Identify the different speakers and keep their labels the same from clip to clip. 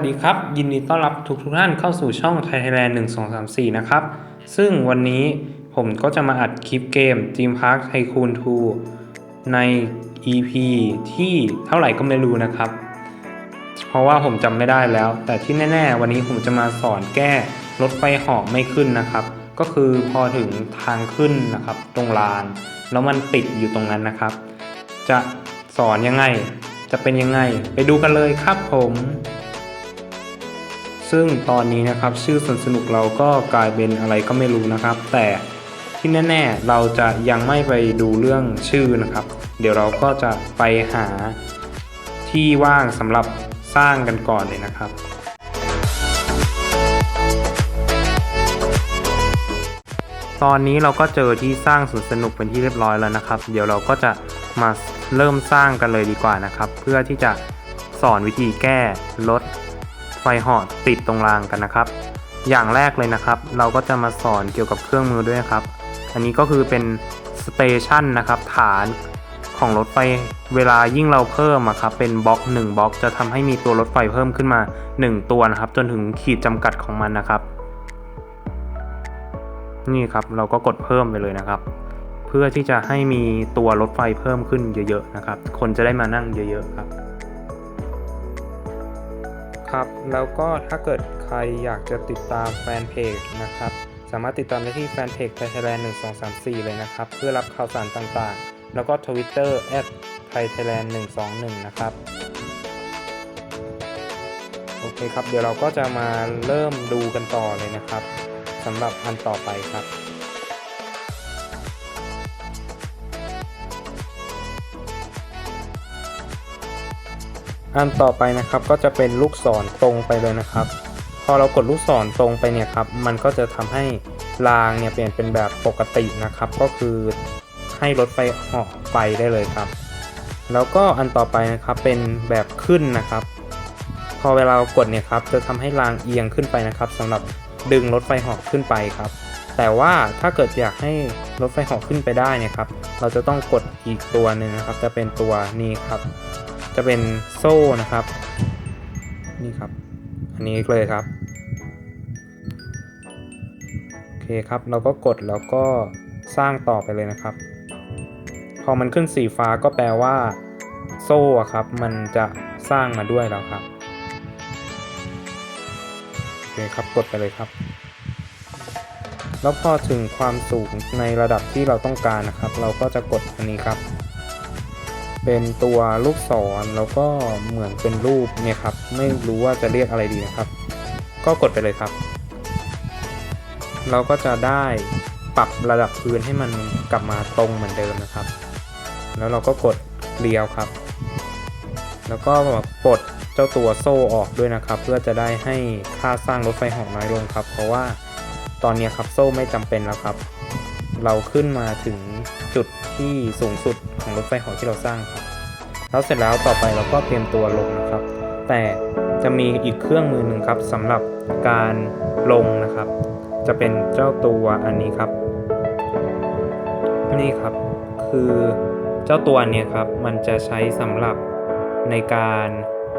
Speaker 1: วัสดีครับ ยินดีต้อนรับทุกทุกท่านเข้าสู่ช่อง Thai Thailand 1234 นะครับ ซึ่งวันนี้ผมก็จะมาอัดคลิปเกม Team Park Tycoon 2 ใน EP ที่เท่าไหร่ก็ไม่รู้นะครับ เพราะว่าผมจำไม่ได้แล้ว แต่ที่แน่ ๆ วันนี้ผมจะมาสอนแก้รถไฟหาะไม่ขึ้นนะครับ ก็คือพอถึงทางขึ้นนะครับ ตรงลาน แล้วมันติดอยู่ตรงนั้นนะครับ จะสอนยังไงจะเป็นยังไง ไปดูกันเลยครับผม ซึ่งตอนนี้นะครับชื่อสนสนุกเราก็กลายเป็นอะไรก็ไม่รู้นะครับ แต่ที่แน่ๆเราจะยังไม่ไปดูเรื่องชื่อนะครับ เดี๋ยวเราก็จะไปหาที่ว่างสำหรับสร้างกันก่อนเลยนะครับ ตอนนี้เราก็เจอที่สร้างสวนสนุกเป็นที่เรียบร้อยแล้วนะครับ เดี๋ยวเราก็จะมาเริ่มสร้างกันเลยดีกว่านะครับ เพื่อที่จะสอนวิธีแก้ลด ไฟหอดติดตรงรางกันนะครับ อย่างแรกเลยนะครับ เราก็จะมาสอนเกี่ยวกับเครื่องมือด้วยครับ อันนี้ก็คือเป็นสเตชันนะครับฐานของรถไฟเวลายิ่งเราเพิ่มอะครับเป็นบล็อก1บล็อกจะทำให้มีตัวรถไฟเพิ่มขึ้นมา 1 ตัวนะครับ จนถึงขีดจำกัดของมันนะครับ นี่ครับเราก็กดเพิ่มไปเลยนะครับ เพื่อที่จะให้มีตัวรถไฟเพิ่มขึ้นเยอะๆนะครับ คนจะได้มานั่งเยอะๆครับ ครับ แล้วก็ถ้าเกิดใครอยากจะติดตามแฟนเพจนะครับ สามารถติดตามได้ที่แฟนเพจไทยแลนด์1234เลยนะครับ เพื่อรับข่าวสารต่างๆ แล้วก็ Twitter แอดไทยแลนด์121นะครับ โอเคครับ เดี๋ยวเราก็จะมาเริ่มดูกันต่อเลยนะครับสำหรับอันต่อไปครับ อันต่อไปนะครับก็จะเป็นลูกศรตรงไปเลยนะครับ พอเรากดลูกศรตรงไปเนี่ยครับมันก็จะทำให้รางเนี่ยเปลี่ยนเป็นแบบปกตินะครับ ก็คือให้รถไฟเหาะไปได้เลยครับ แล้วก็อันต่อไปนะครับเป็นแบบขึ้นนะครับ พอเวลากดเนี่ยครับจะทำให้รางเอียงขึ้นไปนะครับสำหรับดึงรถไฟหาะขึ้นไปครับ แต่ว่าถ้าเกิดอยากให้รถไฟหาะขึ้นไปได้เนี่ยครับ เราจะต้องกดอีกตัวหนึ่งนะครับ จะเป็นตัวนี้ครับ จะเป็นโซ่นะครับ นี่ครับ อันนี้เลยครับ โอเคครับ เราก็กดแล้วก็สร้างต่อไปเลยนะครับ พอมันขึ้นสีฟ้าก็แปลว่า โซ่อะครับ มันจะสร้างมาด้วยแล้วครับ โอเคครับ กดไปเลยครับแล้วพอถึงความสูงในระดับที่เราต้องการนะครับ เราก็จะกดอันนี้ครับ เป็นตัวลูกศรแล้วก็เหมือนเป็นรูปเนี่ยครับ ไม่รู้ว่าจะเรียกอะไรดีนะครับ ก็กดไปเลยครับ เราก็จะได้ปรับระดับพื้นให้มันกลับมาตรงเหมือนเดิมนะครับ แล้วเราก็กดเลียวครับ แล้วก็ปลดเจ้าตัวโซ่ออกด้วยนะครับ เพื่อจะได้ให้ค่าสร้างรถไฟหาะน้อยลงครับ เพราะว่าตอนนี้ครับโซ่ไม่จำเป็นแล้วครับ เราขึ้นมาถึง จุดที่สูงสุดของรถไฟหาะที่เราสร้างครับแล้วเสร็จแล้วต่อไปเราก็เตรียมตัวลงนะครับ แต่จะมีอีกเครื่องมือหนึ่งครับสำหรับการลงนะครับ จะเป็นเจ้าตัวอันนี้ครับ นี่ครับ คือเจ้าตัวเนี้ครับ มันจะใช้สำหรับในการ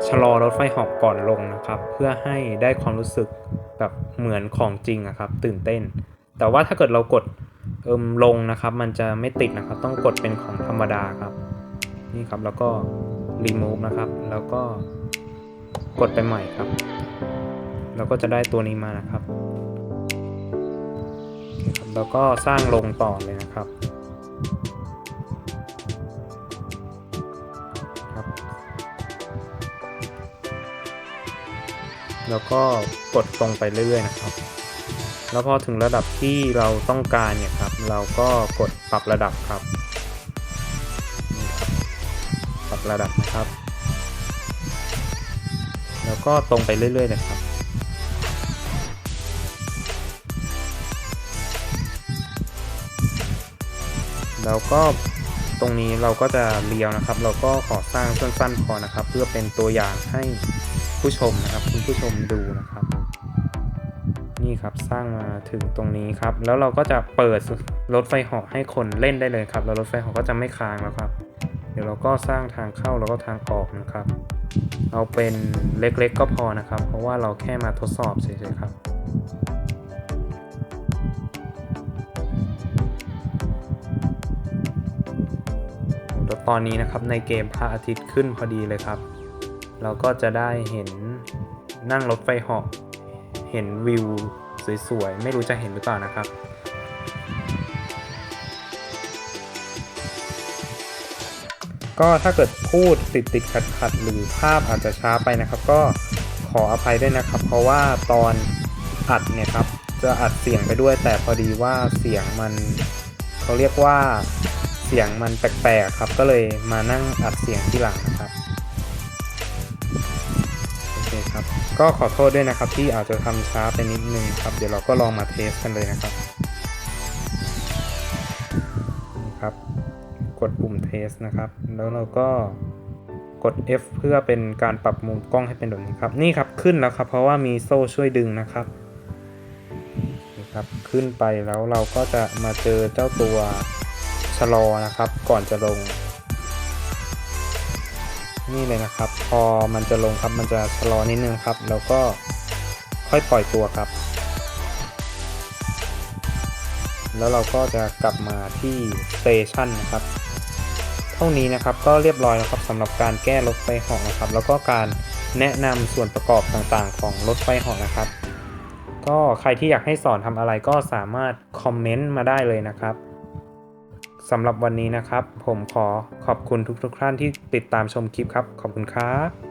Speaker 1: ชะลอรถไฟหาะก่อนลงนะครับ เพื่อให้ได้ความรู้สึกแบบเหมือนของจริงอะครับ ตื่นเต้น แต่ว่าถ้าเกิดเรากด เอิมลงนะครับ มันจะไม่ติดนะครับ ต้องกดเป็นของธรรมดาครับ นี่ครับแล้วก็ remove นะครับ แล้วก็กดไปใหม่ครับ แล้วก็จะได้ตัวนี้มานะครับ แล้วก็สร้างลงต่อเลยนะครับครับ แล้วก็กดตรงไปเรื่อยๆนะครับ แล้วพอถึงระดับที่เราต้องการเนี่ยครับ เราก็กดปรับระดับครับ ปรับระดับนะครับ แล้วก็ตรงไปเรื่อยๆเลยครับแล้วก็ตรงนี้เราก็จะเรียวนะครับ เราก็ขอสร้างสั้นๆพอนะครับ เพื่อเป็นตัวอย่างให้ผู้ชมนะครับ คุณผู้ชมดูนะครับ นี่ครับสร้างมาถึงตรงนี้ครับ แล้วเราก็จะเปิดรถไฟเหาะให้คนเล่นได้เลยครับ แล้วรถไฟเหาะก็จะไม่ค้างแล้วครับ เดี๋ยวเราก็สร้างทางเข้าแล้วก็ทางออกนะครับ เอาเป็นเล็กๆก็พอนะครับ เพราะว่าเราแค่มาทดสอบเฉยๆครับแล้วตอนนี้นะครับในเกมพระอาทิตย์ขึ้นพอดีเลยครับ เราก็จะได้เห็นนั่งรถไฟเหาะ เห็นวิวสวยๆ ไม่รู้จะเห็นหรือเปล่านะครับ ก็ถ้าเกิดพูดติดติดขัดขัดหรือภาพอาจจะช้าไปนะครับ ก็ขออภัยด้วยนะครับ เพราะว่าตอนอัดเนี่ยครับจะอัดเสียงไปด้วย แต่พอดีว่าเสียงมันเขาเรียกว่าเสียงมันแปลกๆครับ ก็เลยมานั่งอัดเสียงที่หลัง นะครับ ก็ขอโทษด้วยนะครับที่อาจจะทำช้าไปนิดนึงครับ เดี๋ยวเราก็ลองมาเทสกันเลยนะครับนี่ครับ กดปุ่มเทสนะครับ แล้วเราก็กด F เพื่อเป็นการปรับมุมกล้องให้เป็นแบบนี้ครับ นี่ครับขึ้นแล้วครับ เพราะว่ามีโซ่ช่วยดึงนะครับนี่ครับ ขึ้นไปแล้วเราก็จะมาเจอเจ้าตัวชะลอนะครับ ก่อนจะลง นี่เลยนะครับ พอมันจะลงครับมันจะชะลอนิดนึงครับ แล้วก็ค่อยปล่อยตัวครับ แล้วเราก็จะกลับมาที่สเตชันนะครับ เท่านี้นะครับก็เรียบร้อยแล้วครับสำหรับการแก้รถไฟเหาะนะครับ แล้วก็การแนะนำส่วนประกอบต่างๆ ของรถไฟเหาะนะครับ ก็ใครที่อยากให้สอนทำอะไรก็สามารถคอมเมนต์มาได้เลยนะครับ สำหรับวันนี้นะครับ ผมขอขอบคุณทุกๆท่านที่ติดตามชมคลิปครับ ขอบคุณครับ